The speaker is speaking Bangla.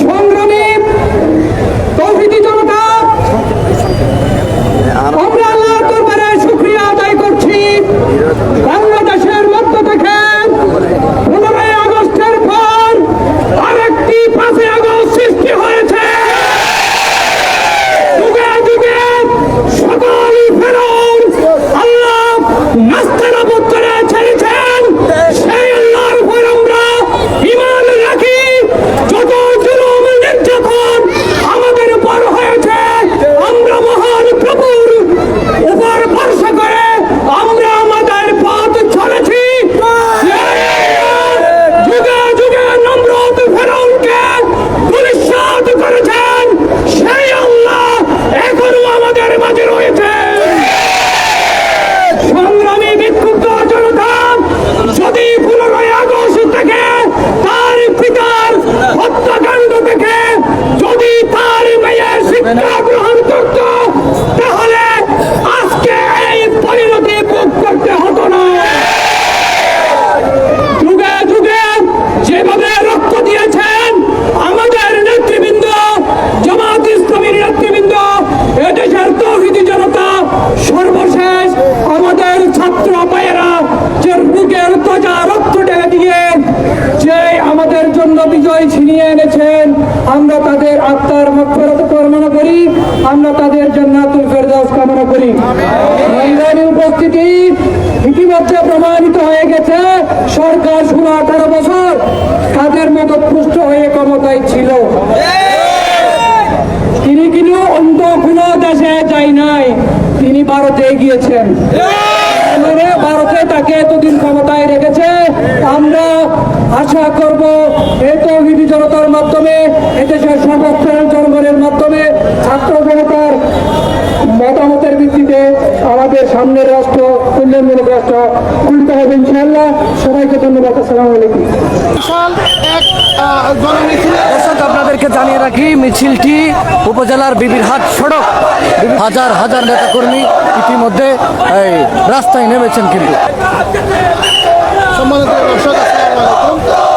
সংখ্যা বিজয় ছিনিয়ে এনেছেন। আমরা তাদের আত্মার মকফরত কামনা করি। আমরা তাদের জান্নাতুল ফেরদাউস কামনা করি। ময়দানে উপস্থিতি ইতিমধ্যে প্রমাণিত হয়ে গেছে। সরকার ষোলো আঠারো বছর তাদের মতো পুষ্ট হয়ে ক্ষমতায় ছিল। তিনি কিন্তু অন্য কোনো দেশে যাই নাই। তিনি ভারতে গিয়েছেন। মানে ভারতে তাকে এতদিন ক্ষমতায় রেখেছে। আমরা আশা করব এই তৌহিদি জনতার মাধ্যমে এদেশের সমস্ত জনগণের মাধ্যমে ছাত্র জনতার মতামতের ভিত্তিতে আমাদের সামনের রাষ্ট্র কল্যাণমূলক রাষ্ট্র খুলতে হবে ইনশাআল্লাহ। সবাইকে ধন্যবাদ আসসালামু আলাইকুম। দর্শক আপনাদেরকে জানিয়ে রাখি মিছিলটি উপজেলার বিবিরহাট সড়ক। হাজার হাজার নেতাকর্মী ইতিমধ্যে এই রাস্তায় নেমেছেন কিন্তু। সম্মানিত দর্শক আসসালামু আলাইকুম।